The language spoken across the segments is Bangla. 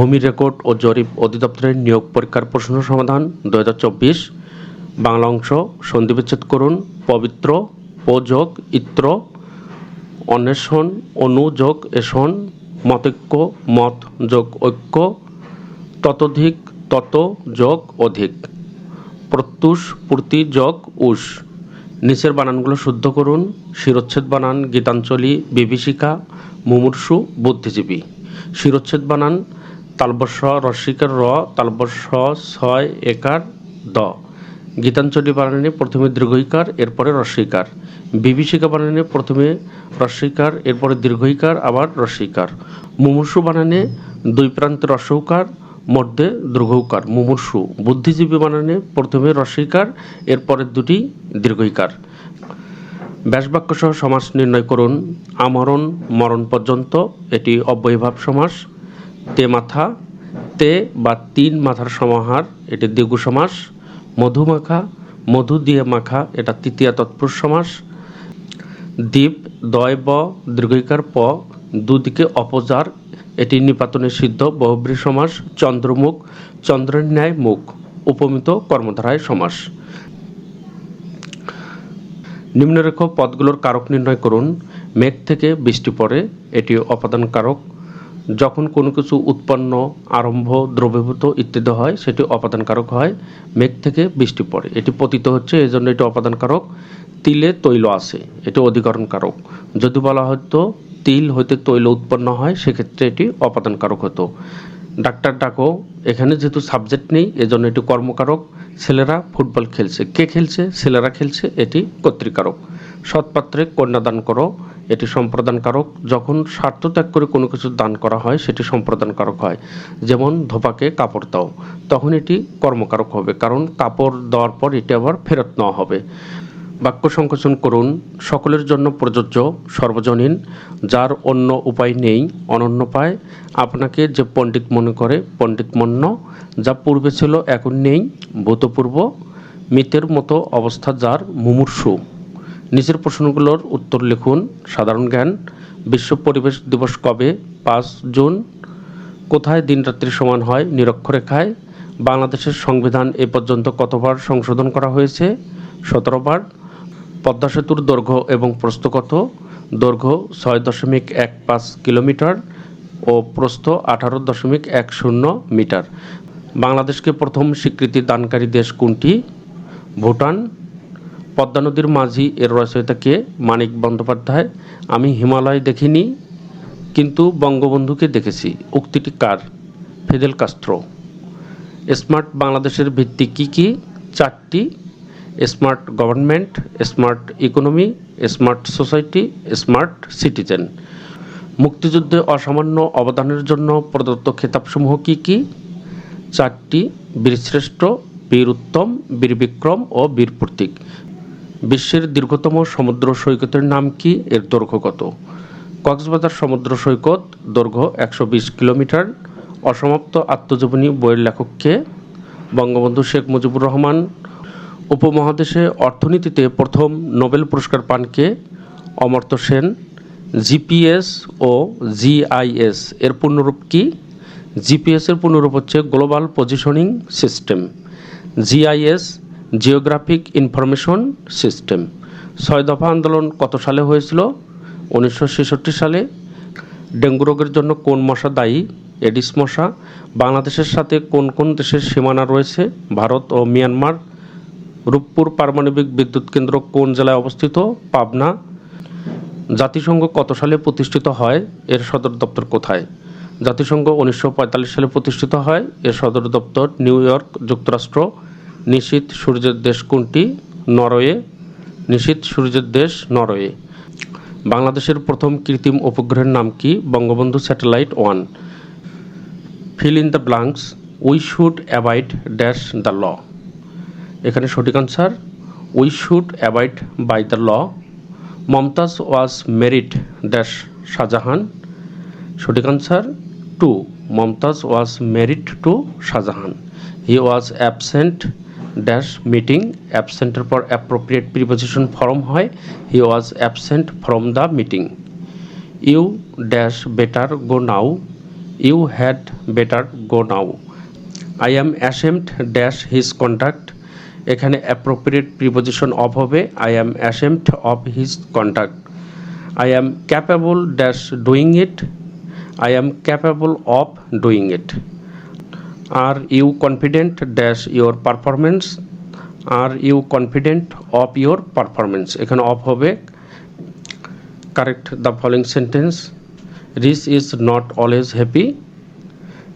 ভূমি রেকর্ড ও জরিপ অধিদপ্তরের নিয়োগ পরীক্ষার প্রশ্ন সমাধান দু হাজার চব্বিশ। বাংলা অংশ সন্ধিবিচ্ছেদ করুন, পবিত্র পযোগ ইত্র, অন্বেষণ অনুযোগ এষণ মতৈক্য মত যোগ, ঐক্য, ততোধিক, তত যোগ, অধিক। প্রত্যুষ, পূর্তি, যোগ, উষ। নিচের বানানগুলো শুদ্ধ করুন, শিরোচ্ছেদ বানান গীতাঞ্জলি, বিভীষিকা, মুমূর্ষু, বুদ্ধিজীবী। শিরোচ্ছেদ বানান তালবস্য রস্যিকার র তালবস্য ছয় একার দ। গীতাঞ্জলি বানানে প্রথমে দীর্ঘইকার, এরপরে রস্যইকার বিভীষিকা বানানে প্রথমে রস্যইকার এরপরে দীর্ঘইকার, আবার রস্যইকার মুমূর্ষু বানানে দুই প্রান্তে রস্যৌকার মধ্যে দীর্ঘৌকার। মুমূর্ষু বুদ্ধিজীবী বানানে প্রথমে রস্যইকার এরপরে দুটি দীর্ঘইকার। ব্যাসবাক্য সহ সমাস নির্ণয় করুন। আমরণ, মরণ পর্যন্ত, এটি অব্যয়ভাব সমাস। তে মাথা, তে বা তিন মাথার সমাহার, এটি দ্বিগু সমাস, মধু মাখা, মধু দিয়ে মাখা, এটা তৃতীয় তৎপুরুষ সমাস। দ্বীপ, দয়, ব দীর্ঘিকার প, দুদিকে অপজার, এটি নিপাতনে সিদ্ধ, বহুব্রী সমাস, চন্দ্রমুখ, চন্দ্রের ন্যায় মুখ, উপমিত কর্মধারায় সমাস। নিম্নরেখ পদগুলোর কারক নির্ণয় করুন। মেঘ থেকে বৃষ্টি পড়ে এটি অপাদান কারক যখন কোনো কিছু উৎপন্ন, আরম্ভ, দ্রবীভূত ইত্যাদি হয়, সেটি অপাদানকারক হয়, মেঘ থেকে বৃষ্টি পড়ে। এটি পতিত হচ্ছে এই জন্য এটি অপাদান কারক তিলে তৈল আছে এটি অধিকরণকারক। যদি বলা হতো তিল হইতে তৈল উৎপন্ন হয়, সেক্ষেত্রে এটি অপাদানকারক হতো। ডাক্তার ডাকো, এখানে যেহেতু সাবজেক্ট নেই, এজন্য এটি কর্মকারক। ছেলেরা ফুটবল খেলছে। কে খেলছে? ছেলেরা খেলছে, এটি কর্তৃকারক। সৎপাত্রে কন্যা দান করো। এটি সম্প্রদান কারক যখন স্বার্থ ত্যাগ করে কোনো কিছু দান করা হয়, সেটি সম্প্রদান কারক হয়। যেমন ধোপাকে কাপড় দাও, তখন এটি কর্মকারক হবে, কারণ কাপড় দেওয়ার পর এটি আবার ফেরত নেওয়া হবে। বাক্য সংকোচন করুন, সকলের জন্য প্রযোজ্য, সর্বজনীন, যার অন্য উপায় নেই, অনন্য পায়। আপনাকে যে পণ্ডিত মনে করে, পণ্ডিত মন্য, যা পূর্বে ছিল, এখন নেই, ভূতপূর্ব, মৃতের মতো অবস্থা, যার মুমূর্ষু। নিচের প্রশ্নগুলোর উত্তর লিখুন। সাধারণ জ্ঞান, বিশ্ব পরিবেশ দিবস কবে? পাঁচ জুন। কোথায় দিনরাত্রি সমান হয়? নিরক্ষরেখায়। বাংলাদেশের সংবিধান এ পর্যন্ত কতবার সংশোধন করা হয়েছে? সতেরোবার। পদ্মা সেতুর দৈর্ঘ্য এবং প্রস্থ কত? দৈর্ঘ্য ছয় দশমিক এক পাঁচ কিলোমিটার ও প্রস্থ আঠারো দশমিক এক শূন্য মিটার। বাংলাদেশকে প্রথম স্বীকৃতি দানকারী দেশ কোনটি? ভুটান পদ্মা নদীর মাঝি এর রচয়িতা কে? মানিক বন্দ্যোপাধ্যায়। আমি হিমালয় দেখিনি, কিন্তু বঙ্গবন্ধুকে দেখেছি। উক্তিটি কার? Fidel Castro. স্মার্ট বাংলাদেশের ভিত্তি কি কি? চারটি। Smart government, smart economy, smart society, smart citizen. মুক্তিযুদ্ধে অসামান্য অবদানের জন্য প্রদত্ত খেতাবসমূহ কি কি? চারটি। বীরশ্রেষ্ঠ বীর উত্তম বীর বিক্রম ও বীর প্রতীক বিশ্বের দীর্ঘতম সমুদ্র সৈকতের নাম কি? এর দৈর্ঘ্য কত? কক্সবাজার সমুদ্র সৈকত, দৈর্ঘ্য একশো বিশ কিলোমিটার। অসমাপ্ত আত্মজীবনী বইয়ের লেখককে বঙ্গবন্ধু শেখ মুজিবুর রহমান। উপমহাদেশে অর্থনীতিতে প্রথম নোবেল পুরস্কার পান কে? অমর্ত্য সেন, জিপিএস ও জিআইএস। এর পূর্ণরূপ কি? জিপিএস এর পূর্ণরূপ হচ্ছে global positioning system GIS geographic information system. ছয় দফা আন্দোলন কত সালে হয়েছিল? উনিশশো ছেষট্টি সালে। ডেঙ্গু রোগের জন্য কোন মশা দায়ী? এডিস মশা। বাংলাদেশের সাথে কোন কোন দেশের সীমানা রয়েছে? ভারত ও মিয়ানমার। রূপপুর পারমাণবিক বিদ্যুৎ কেন্দ্র কোন জেলায় অবস্থিত? পাবনা। জাতিসংঘ কত সালে প্রতিষ্ঠিত হয়? এর সদর দপ্তর কোথায়? জাতিসংঘ উনিশশো পঁয়তাল্লিশ সালে প্রতিষ্ঠিত হয়। এর সদর দপ্তর নিউ ইয়র্ক, যুক্তরাষ্ট্র। নিশীত সূর্যের দেশ কোনটি? নরওয়ে। নিশীত সূর্যের দেশ নরওয়ে। বাংলাদেশের প্রথম কৃত্রিম উপগ্রহের নাম কি? Bangabandhu satellite one. Fill in the blanks. We should avoid dash the law. এখানে সঠিক answer? We should avoid by the law. Mumtaz was married dash Shahjahan. সঠিক answer? To. Mumtaz was married to Shahjahan. He was absent dash meeting অ্যাবসেন্টের পর অ্যাপ্রোপ্রিয়েট প্রিপোজিশন ফর্ম হয়। He was absent from the meeting you dash better go now you had better go now I am ashamed dash his contact এখানে অ্যাপ্রোপ্রিয়েট প্রিপোজিশন অফ হবে। I am ashamed of his contact I am capable dash doing it I am capable of doing it are you confident dash your performance are you confident of your performance এখানে অফ হবে। Correct the following sentence rich is not always happy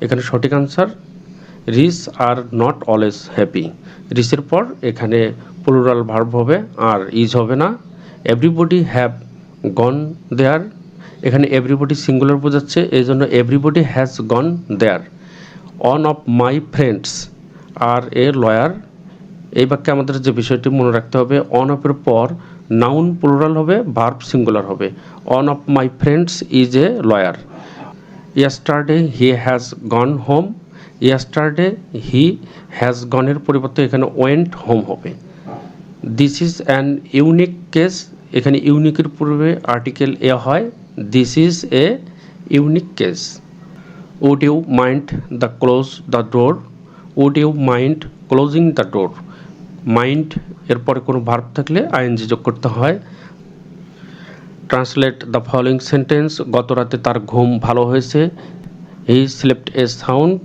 এখানে সঠিক answer rich are not always happy রিসের পর এখানে প্লুরাল ভার্ব হবে, আর ইজ হবে না। এভরিবডি হ্যাভ গন দেয়ার এখানে এভরিবডি সিঙ্গুলার বোঝাচ্ছে এই জন্য everybody has gone there one of my friends are a lawyer এই বাক্যে আমাদের যে বিষয়টি মনে রাখতে হবে অন অফের পর নাউন প্লুরাল হবে ভার্ব সিঙ্গুলার হবে। One of my friends is a lawyer yesterday he has gone home yesterday he has গনের পরিবর্তে এখানে ওয়েন্ট হোম হবে। This is an unique case এখানে ইউনিকের পূর্বে আর্টিকেল এ হয়। This is a unique case would you mind the close the door would you mind closing the door mind এরপরে কোনো ভার্ব থাকলে আইএনজি যোগ করতে হয়। ট্রান্সলেট দ্য ফলোয়িং সেন্টেন্স গত রাতে তার ঘুম ভালো হয়েছে। He slept a sound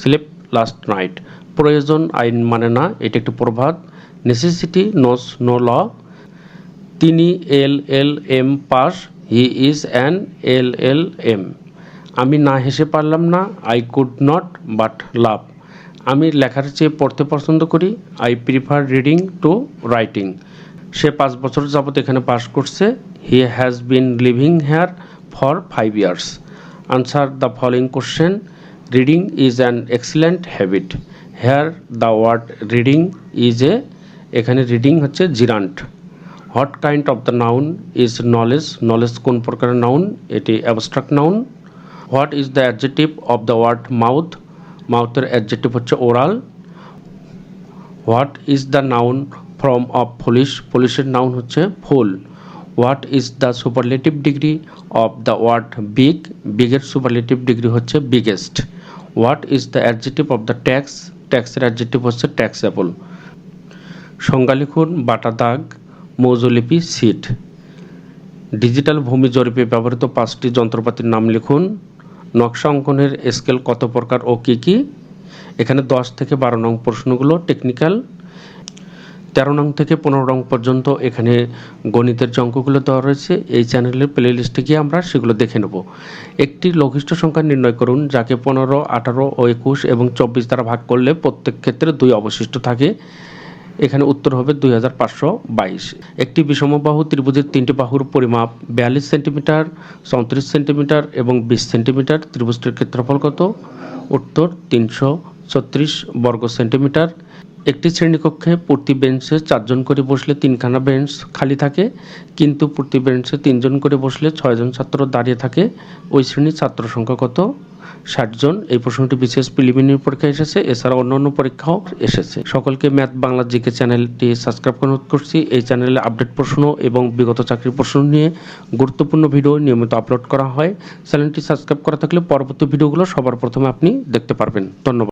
sleep last night প্রয়োজন আইন মানে না, এটি একটি প্রভাত নেসেসিটি নোস নো ল তিনি L L M pass. He is an L L M. আমি না হেসে পারলাম না I could not but laugh আমি লেখার চেয়ে পড়তে পছন্দ করি I prefer reading to writing সে পাঁচ বছর যাবৎ এখানে পাস করছে he has been living here for five years answer the following question reading is an excellent habit here the word reading is a এখানে রিডিং হচ্ছে gerund. What kind of the noun is knowledge knowledge কোন প্রকারের নাউন এটি abstract noun what is the adjective of the word mouth মাউথের adjective হচ্ছে oral what is the noun from of police পুলিশের নাউন হচ্ছে full what is the superlative degree of the word big বিগের superlative degree হচ্ছে biggest what is the adjective of the tax ট্যাক্সের অ্যাডজেক্টিভ হচ্ছে ট্যাক্সেবল সংজ্ঞা লিখুন বাটা দাগ, মৌজলিপি সিট ডিজিটাল ভূমি জরিপে ব্যবহৃত পাঁচটি যন্ত্রপাতির নাম লিখুন। নকশা অঙ্কনের স্কেল কত প্রকার ও কী কী? এখানে দশ থেকে বারো নং প্রশ্নগুলো টেকনিক্যাল তেরো নং থেকে পনেরো নং পর্যন্ত এখানে গণিতের যে অঙ্কগুলো দেওয়া রয়েছে, এই চ্যানেলের প্লে লিস্টে গিয়ে আমরা সেগুলো দেখে নেব। একটি লঘিষ্ঠ সংখ্যা নির্ণয় করুন, যাকে পনেরো, আঠারো ও একুশ এবং চব্বিশ দ্বারা ভাগ করলে প্রত্যেক ক্ষেত্রে দুই অবশিষ্ট থাকে। এখানে উত্তর হবে দুই হাজার পাঁচশো বাইশ। একটি বিষমবাহু ত্রিভুজের তিনটি বাহুর পরিমাপ বিয়াল্লিশ সেন্টিমিটার, চৌত্রিশ সেন্টিমিটার এবং বিশ সেন্টিমিটার। ত্রিভুজটির ক্ষেত্রফল কত? উত্তর তিনশো ছত্রিশ বর্গ সেন্টিমিটার। একটি শ্রেণীকক্ষে প্রতি বেঞ্চে চারজন করে বসলে তিনখানা বেঞ্চ খালি থাকে, কিন্তু প্রতি বেঞ্চে তিনজন করে বসলে ছয়জন ছাত্র দাঁড়িয়ে থাকে। ওই শ্রেণির ছাত্র সংখ্যা কত? ষাট জন এই প্রশ্নটি বিশেষ প্রিলিমিনারি পরীক্ষা এসেছে। এছাড়া অন্যান্য পরীক্ষাও এসেছে। সকলকে ম্যাথ বাংলা জিকে চ্যানেলটি সাবস্ক্রাইব অনুরোধ করছি এই চ্যানেলে আপডেট প্রশ্ন এবং বিগত চাকরির প্রশ্ন নিয়ে গুরুত্বপূর্ণ ভিডিও নিয়মিত আপলোড করা হয়। চ্যানেলটি সাবস্ক্রাইব করা থাকলে পরবর্তী ভিডিওগুলো সবার প্রথমে আপনি দেখতে পারবেন। ধন্যবাদ।